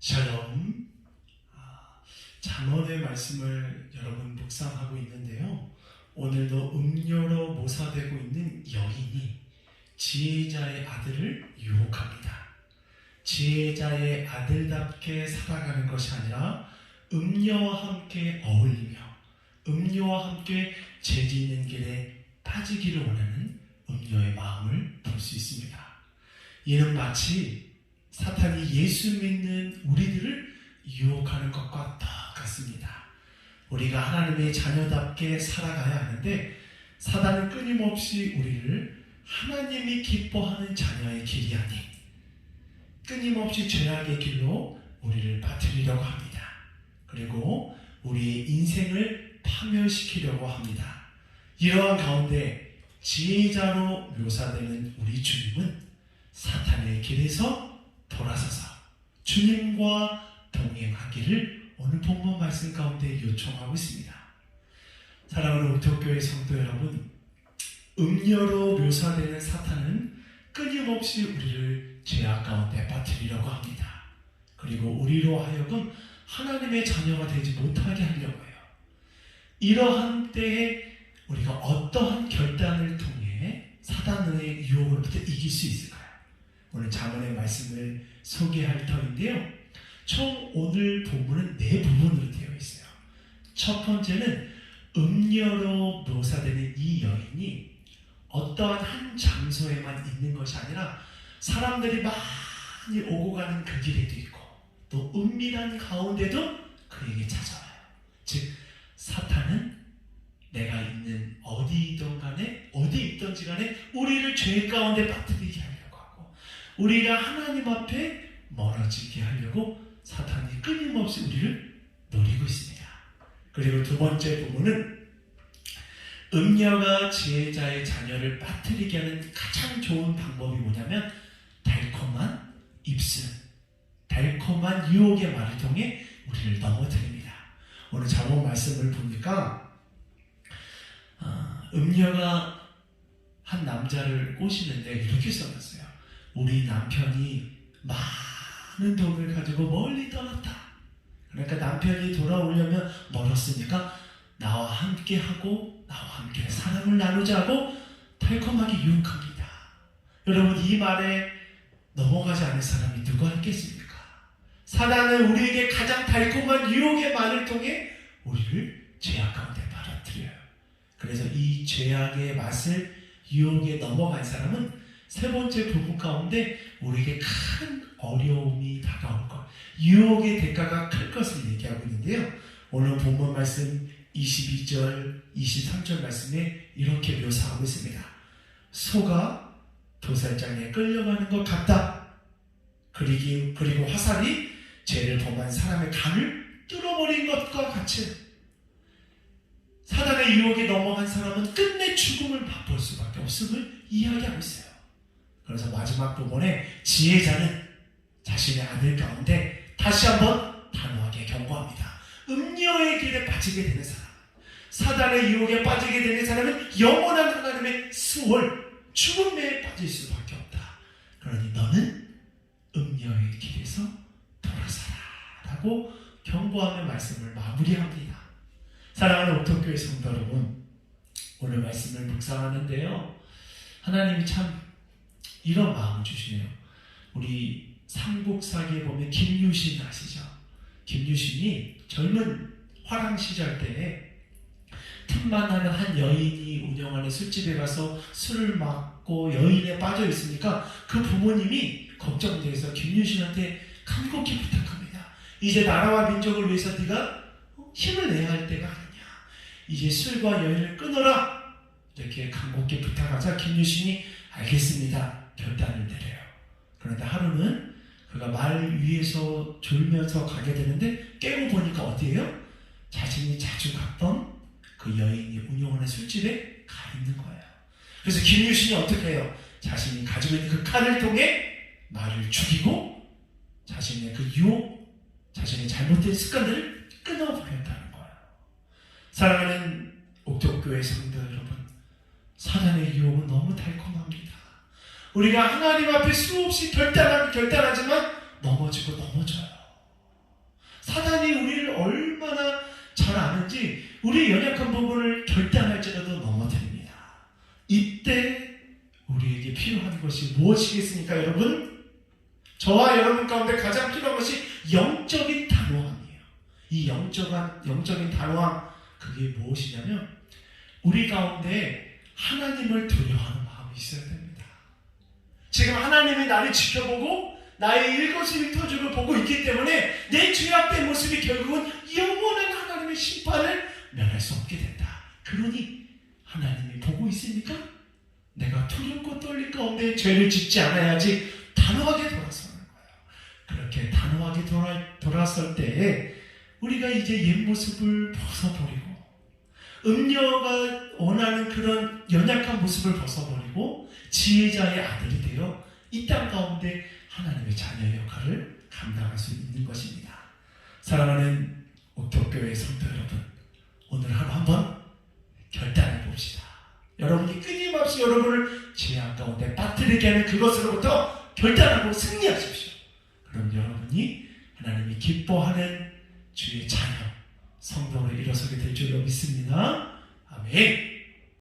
샬롬. 아, 잠언의 말씀을 여러분 묵상하고 있는데요. 오늘도 음료로 모사되고 있는 여인이 지혜자의 아들을 유혹합니다. 지혜자의 아들답게 살아가는 것이 아니라 음료와 함께 어울리며 음료와 함께 죄 있는 길에 빠지기를 원하는 음료의 마음을 볼 수 있습니다. 이는 마치 사탄이 예수 믿는 우리들을 유혹하는 것과 똑같습니다. 우리가 하나님의 자녀답게 살아가야 하는데 사단은 끊임없이 우리를 하나님이 기뻐하는 자녀의 길이 아닌 끊임없이 죄악의 길로 우리를 빠뜨리려고 합니다. 그리고 우리의 인생을 파멸시키려고 합니다. 이러한 가운데 지혜자로 묘사되는 우리 주님은 사탄의 길에서 주님과 동행하기를 오늘 본문 말씀 가운데 요청하고 있습니다. 사랑하는 우토교회 성도 여러분, 음녀로 묘사되는 사탄은 끊임없이 우리를 죄악 가운데 빠뜨리려고 합니다. 그리고 우리로 하여금 하나님의 자녀가 되지 못하게 하려고 해요. 이러한 때에 우리가 어떠한 결단을 통해 사단의 유혹으로부터 이길 수 있을까요? 오늘 자문의 말씀을 소개할 터인데요. 총 오늘 본문은 네 부분으로 되어 있어요. 첫 번째는 음녀로 묘사되는 이 여인이 어떠한 한 장소에만 있는 것이 아니라 사람들이 많이 오고 가는 그 길에도 있고 또 은밀한 가운데도 그에게 찾아와요. 즉 사탄은 내가 있는 어디이든 간에 어디 있든지 간에 우리를 죄 가운데 하고 우리가 하나님 앞에 멀어지게 하려고 사탄이 끊임없이 우리를 노리고 있습니다. 그리고 두 번째 부분은 음녀가 지혜자의 자녀를 빠뜨리게 하는 가장 좋은 방법이 뭐냐면 달콤한 입술, 달콤한 유혹의 말을 통해 우리를 넘어뜨립니다. 오늘 자본 말씀을 보니까 아, 음녀가 한 남자를 꼬시는데 이렇게 써놨어요. 우리 남편이 많은 돈을 가지고 멀리 떠났다. 그러니까 남편이 돌아오려면 멀었으니까 나와 함께 하고 나와 함께 사랑을 나누자고 달콤하게 유혹합니다. 여러분 이 말에 넘어가지 않을 사람이 누가 있겠습니까? 사단은 우리에게 가장 달콤한 유혹의 말을 통해 우리를 죄악 가운데 빨아들여요. 그래서 이 죄악의 맛을 유혹에 넘어간 사람은 세 번째 부분 가운데 우리에게 큰 어려움이 다가올 것, 유혹의 대가가 클 것을 얘기하고 있는데요. 오늘 본문 말씀 22절, 23절 말씀에 이렇게 묘사하고 있습니다. 소가 도살장에 끌려가는 것 같다. 그리고, 그리고 화살이 죄를 범한 사람의 간을 뚫어버린 것과 같이 사단의 유혹에 넘어간 사람은 끝내 죽음을 맛볼 수밖에 없음을 이야기하고 있어요. 그래서 마지막 부분에 지혜자는 자신의 아들 가운데 다시 한번 단호하게 경고합니다. 음녀의 길에 빠지게 되는 사람, 사단의 유혹에 빠지게 되는 사람은 영원한 하나님의 수월, 죽음에 빠질 수밖에 없다. 그러니 너는 음녀의 길에서 돌아서라 라고 경고하며 말씀을 마무리합니다. 사랑하는 옥토교회 성도 여러분, 오늘 말씀을 묵상하는데요. 하나님이 참 이런 마음을 주시네요. 우리 삼국사기에 보면 김유신 아시죠? 김유신이 젊은 화랑 시절 때에 틈만 하는 한 여인이 운영하는 술집에 가서 술을 맞고 여인에 빠져 있으니까 그 부모님이 걱정돼서 김유신한테 간곡히 부탁합니다. 이제 나라와 민족을 위해서 네가 힘을 내야 할 때가 아니냐. 이제 술과 여인을 끊어라. 이렇게 간곡히 부탁하자 김유신이 알겠습니다. 결단을 내려요. 그런데 하루는 그가 말 위에서 졸면서 가게 되는데 깨고 보니까 어디예요? 자신이 자주 갔던 그 여인이 운영하는 술집에 가 있는 거예요. 그래서 김유신이 어떻게 해요? 자신이 가지고 있는 그 칼을 통해 말을 죽이고 자신의 그 유혹, 자신의 잘못된 습관들을 끊어버렸다는 거예요. 사랑하는 옥덕교회 성도 여러분, 사단의 유혹은 너무 달콤합니다. 우리가 하나님 앞에 수없이 결단하, 결단하지만 넘어지고 넘어져요. 사단이 우리를 얼마나 잘 아는지 우리 연약한 부분을 결단할지라도 넘어뜨립니다. 이때 우리에게 필요한 것이 무엇이겠습니까, 여러분? 저와 여러분 가운데 가장 필요한 것이 영적인 단호함이에요. 이 영적인, 영적인 단호함, 그게 무엇이냐면, 우리 가운데 하나님을 두려워하는 마음이 있어야 됩니다. 지금 하나님이 나를 지켜보고, 나의 일거수일투족을 보고 있기 때문에 내 죄악된 모습이 결국은 영원한 하나님의 심판을 면할 수 없게 된다. 그러니 하나님이 보고 있습니까? 내가 두렵고 떨릴 가운데 죄를 짓지 않아야지 단호하게 돌아서는 거예요. 그렇게 단호하게 돌아, 돌아설 때에 우리가 이제 옛 모습을 벗어버리고 음녀가 원하는 그런 연약한 모습을 벗어버리고 지혜자의 아들이 되어 이 땅 가운데 하나님의 자녀의 역할을 감당할 수 있는 것입니다. 사랑하는 옥토교회 성도 여러분, 오늘 하루 한번 결단해 봅시다. 여러분이 끊임없이 여러분을 죄악 가운데 빠뜨리게 하는 그것으로부터 결단하고 승리하십시오. 그럼 여러분이 하나님이 기뻐하는 주의 자녀, 성도로 일어서게 될 줄로 믿습니다. 아멘.